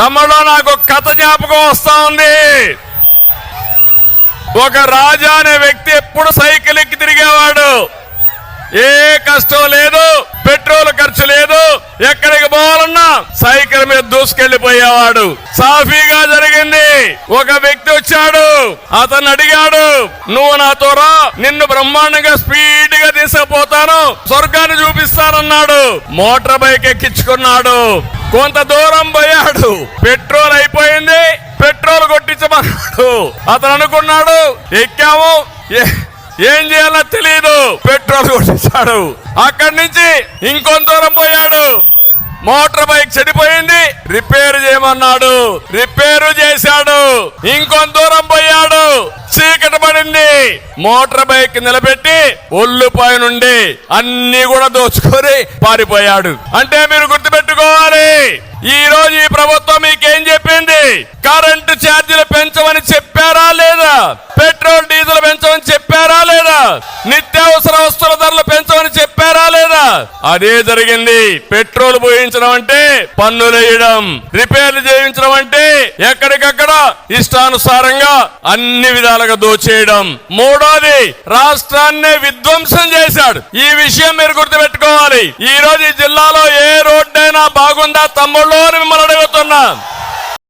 తమ్ముడు నాకు కథ జ్ఞాపకం వస్తా ఉంది. ఒక రాజా అనే వ్యక్తి ఎప్పుడు సైకిల్ ఎక్కి తిరిగేవాడు. ఏ కష్టం లేదు పెట్రోల్ ఖర్చు లేదు ఎక్కడికి పోవాలన్నా సైకిల్ మీద దూసుకెళ్ళిపోయేవాడు సాఫీగా జరిగింది. ఒక వ్యక్తి వచ్చాడు. అతను అడిగాడు నువ్వు నాతో రా నిన్ను బ్రహ్మాండంగా స్పీడ్గా తీసుకుపోతాను స్వర్గాన్ని చూపిస్తానన్నాడు. Motor bike ఎక్కించుకున్నాడు. కొంత దూరం పోయాడు. పెట్రోల్ అయిపోయింది. పెట్రోల్ కొట్టించమన్నాడు. అతను అనుకున్నాడు ఎక్కాము. ఏం చేయాలో తెలియదు పెట్రోల్ కొట్టించాడు. అక్కడి నుంచి ఇంకొంత దూరం పోయాడు. మోటార్ బైక్ చెడిపోయింది. రిపేర్ చేయమన్నాడు. రిపేరు చేశాడు. ఇంకొంత దూరం పోయాడు. చీకటి పడింది. మోటార్ బైక్ నిలబెట్టి ఒళ్ళుపాయ నుండి అన్ని కూడా దోచుకొని పారిపోయాడు. అంటే మీరు ఈ రోజు ఈ ప్రభుత్వం మీకేం చెప్పింది? కరెంటు ఛార్జీలు పెంచమని అదే జరిగింది. పెట్రోల్ పోయించడం అంటే పన్నులు వేయడం రిపేర్లు చేయించడం అంటే ఎక్కడికక్కడ ఇష్టానుసారంగా అన్ని విధాలుగా దోచేయడం. మూడోది రాష్ట్రాన్ని విధ్వంసం చేశాడు. ఈ విషయం మీరు గుర్తుపెట్టుకోవాలి. ఈ రోజు ఈ జిల్లాలో ఏ రోడ్డైనా బాగుందా తమ్ముళ్ళు అని మిమ్మల్ని అడుగుతున్నా.